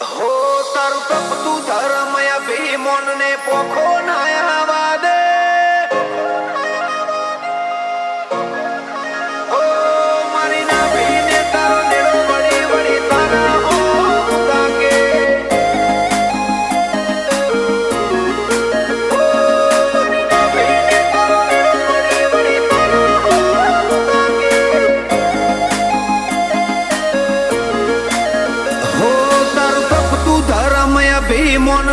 હો તારું તપતું ધર્મ ભીમોન ને પોખો નાયા.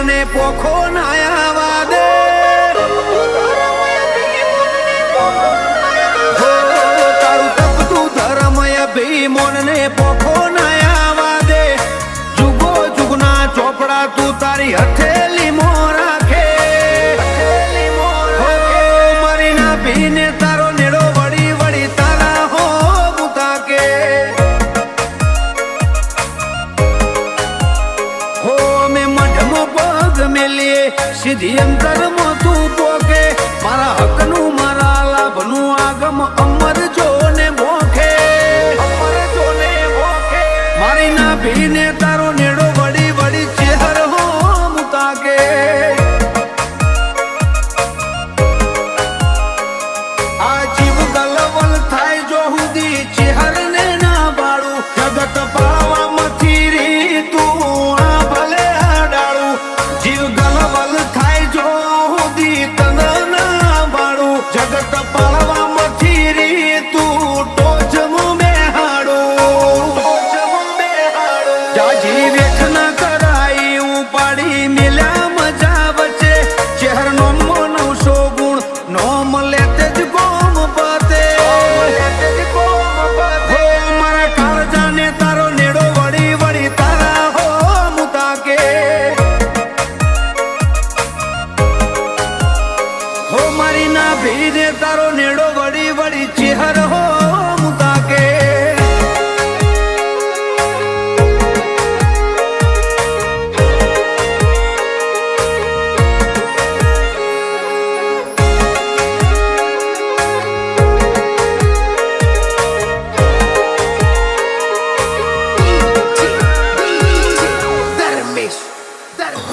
મનને પોખો નાયા દે. તારું તપતું ધરમય ભીમોનને પોખો નાયા દે. જુગો જુગના ચોપડા તું તારી હથે She didn't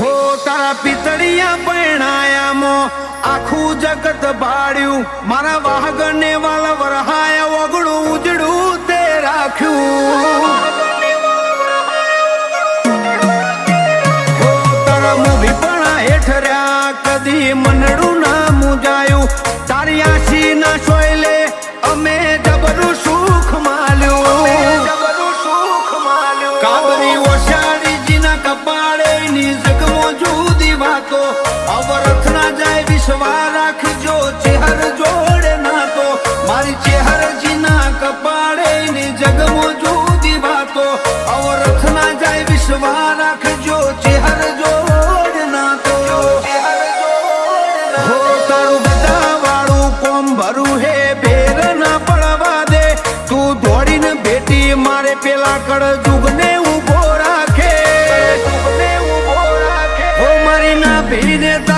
હો તારા પિતળિયા પરણાયા મો આખું જગત ભાડ્યું. મારા વાહગને વાલા વરહાયા ઓગણું ઉજળું તે રાખ્યું. કદી મનડું ના ঋণেতা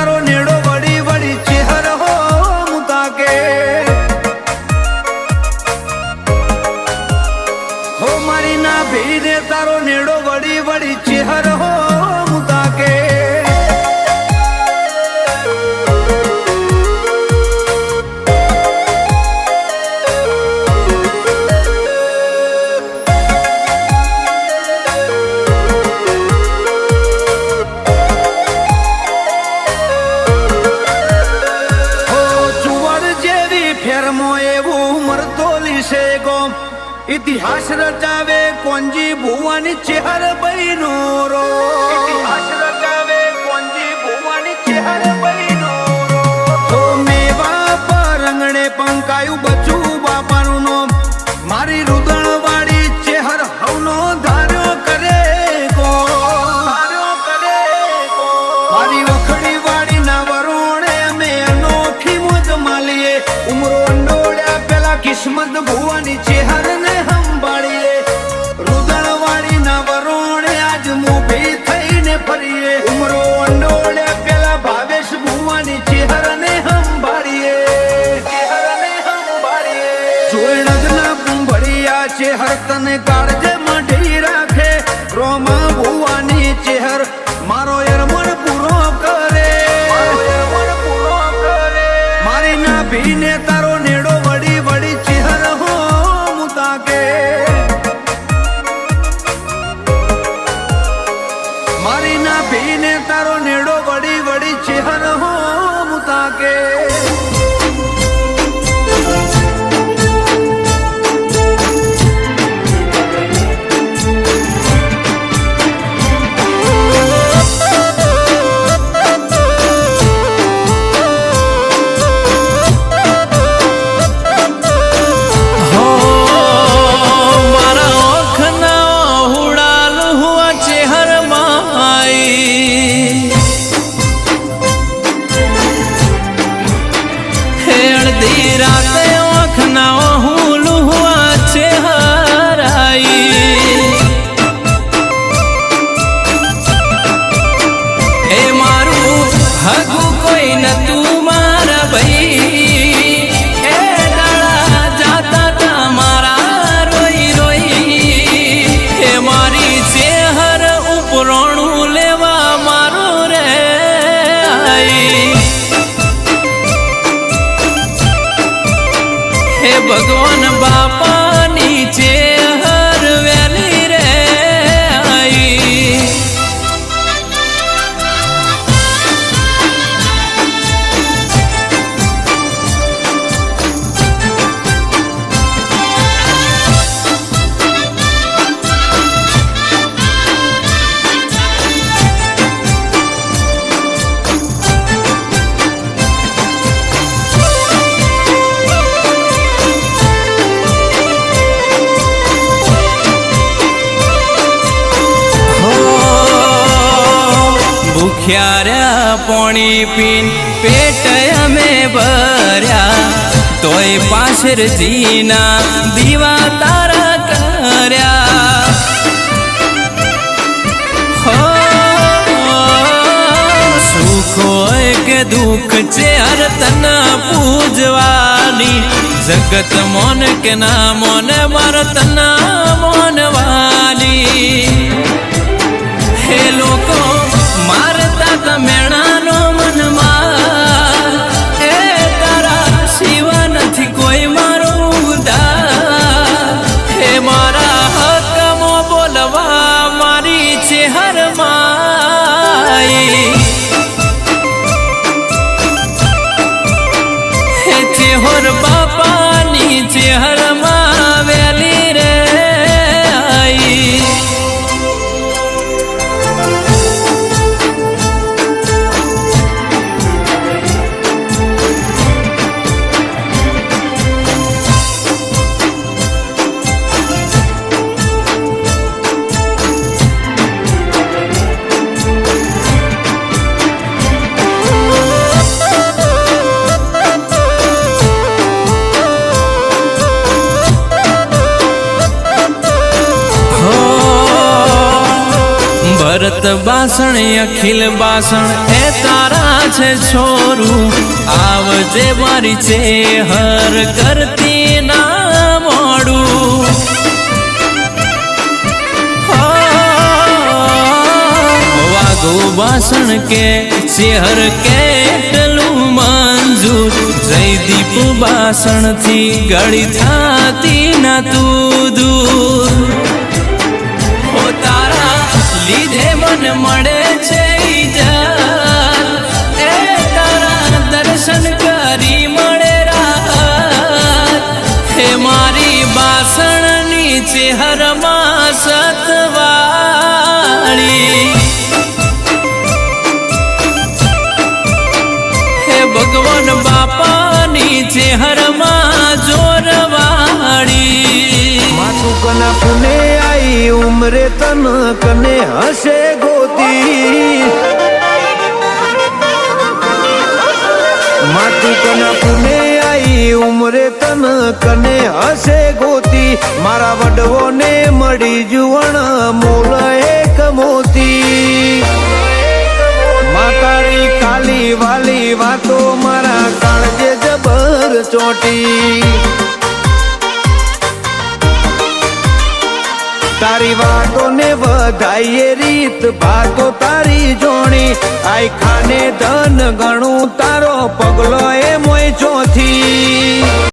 મો એવું મરતો લીશે ગોમ ઇતિહાસ રચાવે કોંજી ભુવાની ચેહર બહેનો રો ઇતિહાસ રચાવે કોંજી ભુવાની ચેહર બહેનો રો મેવા પરંગણે પંકાયું દુશ્મન ભુવન છે. હગું કોઈ તું મારા ભાઈ. એ જાતા તા મારા રોઈ રોઈ. એ મારી ચેહર ઉપરોણું લેવા મારું રે હે ભગવાન બાપાની ભૂખ્યા પોણી પીન પેટ અમે ભર્યા? તોય પાછળ જીના દીવા તારા કર્યા. હો કે દુઃખ છે, હર તના પૂજવાની. જગત મોન કે ના મોન માર તના મોનવાની. હે લોકો મારતા તમેણાનો ભરત બાસણ અખિલ બાસણ એ તારા છે છોરું. આવજે મારી છે હર કરતી ના મોડું. હો, બાસણ કે શેહર કેટલું મંજૂર. જયદીપ બાસણથી ગળી થાતી ના તું દૂર. લીધે મન મળે છે એ તારા દર્શન કરી મારી બાસણની ચેહરમાં સતવાળી હે ભગવાન બાપાની ચેહરમાં જોરવાળી માથું કના પુને આઈ ઉમરે તન કને હશે ગોતી? માથું કના પુને આઈ, ઉમરે તન કને હશે ગોતી? મારા વડવોને મળી જુવણ મૂળ એક મોતી. માતારી કાલી વાલી વાતો મારા કાળજે જબર ચોટી. તારી વાતો ને વધાઈએ રીત ભાતો તારી જોણી. આઈ ખાને ધન ગણું, તારો પગલો એ મોય ચોથી.